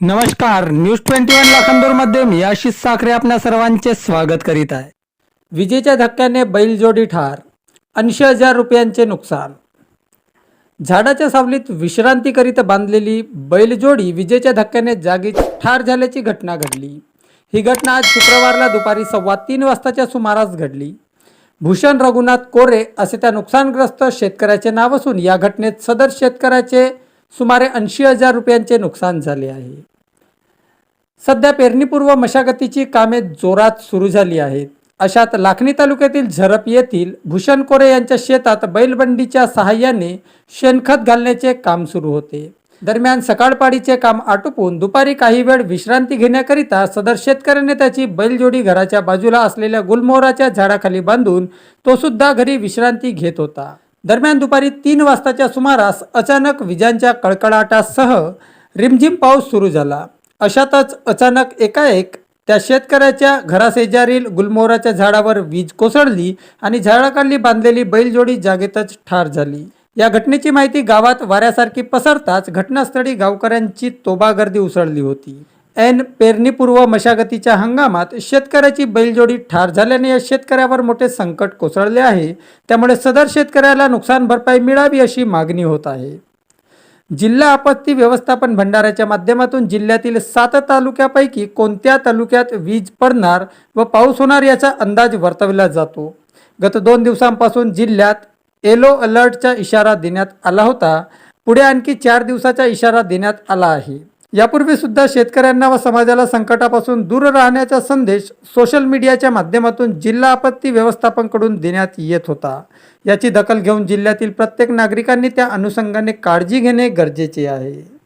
नमस्कार news twenty one लाखांदूरमध्ये मी आशिष साखरे आपल्या सर्वांचे स्वागत करीत आहे. विजेच्या धक्क्याने बैलजोडी ठार ऐंशी हजार रुपयांचे नुकसान. झाडाच्या सावलीत विश्रांतीकरिता बांधलेली बैलजोडी विजेच्या धक्क्याने जागीच ठार झाल्याची घटना घडली. ही घटना आज शुक्रवारला दुपारी सव्वा तीन वाजताच्या सुमारास घडली. भूषण रघुनाथ कोरे असे त्या नुकसानग्रस्त शेतकऱ्याचे नाव असून या घटनेत सदर शेतकऱ्याचे सुमारे ऐंशी हजार रुपयांचे नुकसान झाले आहे. सध्या पेरणीपूर्व मशागतीची कामे जोरात सुरू झाली आहेत. अशात लाखणी तालुक्यातील झरप येथील भूषण कोरे यांच्या शेतात बैलबंडीच्या सहाय्याने शेणखत घालण्याचे काम सुरू होते. दरम्यान सकाळपाडीचे काम आटोपून दुपारी काही वेळ विश्रांती घेण्याकरिता सदर शेतकऱ्याने त्याची बैलजोडी घराच्या बाजूला असलेल्या गुलमोहराच्या झाडाखाली बांधून तो सुद्धा घरी विश्रांती घेत होता. दरम्यान दुपारी तीन वाजताच्या सुमारास अचानक विजांच्या कडकडाटासह रिमझिम पाऊस सुरू झाला. अशातच अचानक एकाएक त्या शेतकऱ्याच्या घराशेजारील गुलमोहराच्या झाडावर वीज कोसळली आणि झाडाखाली बांधलेली बैलजोडी जागेतच ठार झाली. या घटनेची माहिती गावात वाऱ्यासारखी पसरताच घटनास्थळी गावकऱ्यांची तोबा गर्दी उसळली होती. ऐन पेरणीपूर्व मशागतीच्या हंगामात शेतकऱ्याची बैलजोडी ठार झाल्याने या शेतकऱ्यावर मोठे संकट कोसळले आहे. त्यामुळे सदर शेतकऱ्याला नुकसान भरपाई मिळावी अशी मागणी होत आहे. जिल्हा आपत्ती व्यवस्थापन भंडाऱ्याच्या माध्यमातून जिल्ह्यातील सात तालुक्यापैकी कोणत्या तालुक्यात वीज पडणार व पाऊस होणार याचा अंदाज वर्तवला जातो. गत दोन दिवसांपासून जिल्ह्यात येलो अलर्टचा इशारा देण्यात आला होता. पुढे आणखी चार दिवसाचा इशारा देण्यात आला आहे. यापूर्वी सुद्धा शेतकऱ्यांना व समाजाला संकटापासून दूर राहण्याचा संदेश सोशल मीडियाच्या माध्यमातून जिल्हा आपत्ती व्यवस्थापनकडून देण्यात येत होता. याची दखल घेऊन जिल्ह्यातील प्रत्येक नागरिकांनी त्या अनुषंगाने काळजी घेणे गरजेचे आहे.